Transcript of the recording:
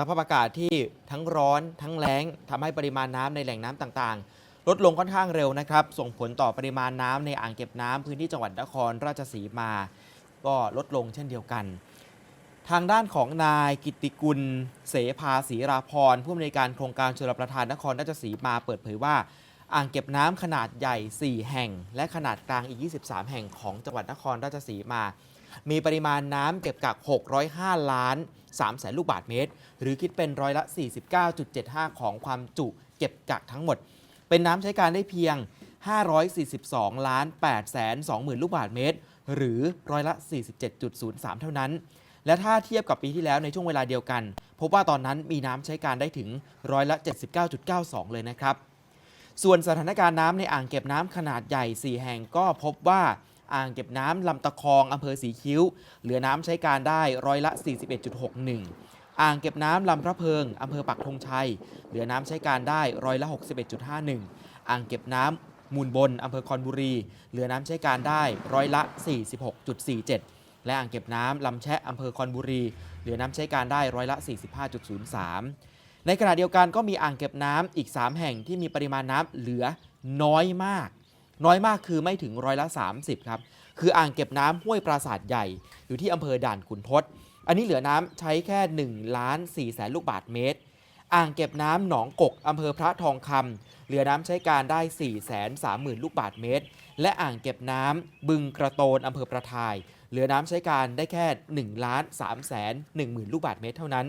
สภาพอากาศที่ทั้งร้อนทั้งแล้งทำให้ปริมาณน้ำในแหล่งน้ำต่างๆ ลดลงค่อนข้างเร็วนะครับ ส่งผลต่อปริมาณน้ำในอ่างเก็บน้ำพื้นที่จังหวัดนครราชสีมา ก็ลดลงเช่นเดียวกัน ทางด้านของนายกิติกุล เสภาศรีราพรผู้อำนวยการโครงการชลประทานนครราชสีมาเปิดเผยว่าอ่างเก็บน้ำขนาดใหญ่ 4 แห่ง และขนาดกลางอีก 23 แห่งของจังหวัดนครราชสีมา มีปริมาณน้ำเก็บกัก 605 ล้าน3แสนลูกบาศก์เมตร หรือคิดเป็นร้อยละ 49.75 ของความจุเก็บกักทั้งหมด เป็นน้ำใช้การได้เพียง 542 ล้าน8แสน2หมื่นลูกบาศก์เมตร หรือร้อยละ 47.03 เท่านั้น และถ้าเทียบกับปีที่แล้วในช่วงเวลาเดียวกัน พบว่าตอนนั้นมีน้ำใช้การได้ถึงร้อยละ 79.92 เลยนะครับ ส่วนสถานการณ์น้ำในอ่างเก็บน้ำขนาดใหญ่ 4 แห่งก็พบว่า อ่างเก็บน้ำลำตะคองอำเภอสีคิ้ว เหลือน้ำใช้การได้ร้อยละ 41.61 อ่างเก็บน้ำลำพระเพิงอำเภอปักธงชัย เหลือน้ำใช้การได้ร้อยละ 61.51 อ่างเก็บน้ำมูลบนอำเภอคอนบุรี เหลือน้ำใช้การได้ร้อยละ 46.47 และอ่างเก็บน้ำลำแชะอำเภอคอนบุรี เหลือน้ำใช้การได้ร้อยละ 45.03ในขณะเดียวกันก็มีอ่างเก็บน้ำอีก 3 แห่งที่มีปริมาณน้ำเหลือน้อยมาก น้อยมากคือไม่ถึงร้อยละ 30 ครับ คืออ่างเก็บน้ำห้วยปราสาทใหญ่ อยู่ที่อำเภอด่านขุนทด อันนี้เหลือน้ำใช้แค่1ล้าน4แสนลูกบาทเมตร อ่างเก็บน้ำหนองกกอำเภอพระทองคำเหลือน้ำใช้การได้4แสน3หมื่นลูกบาทเมตร และอ่างเก็บน้ำบึงกระโตนอำเภอประทาย เหลือน้ำใช้การได้แค่1ล้าน3แสน1หมื่นลูกบาทเมตรเท่านั้น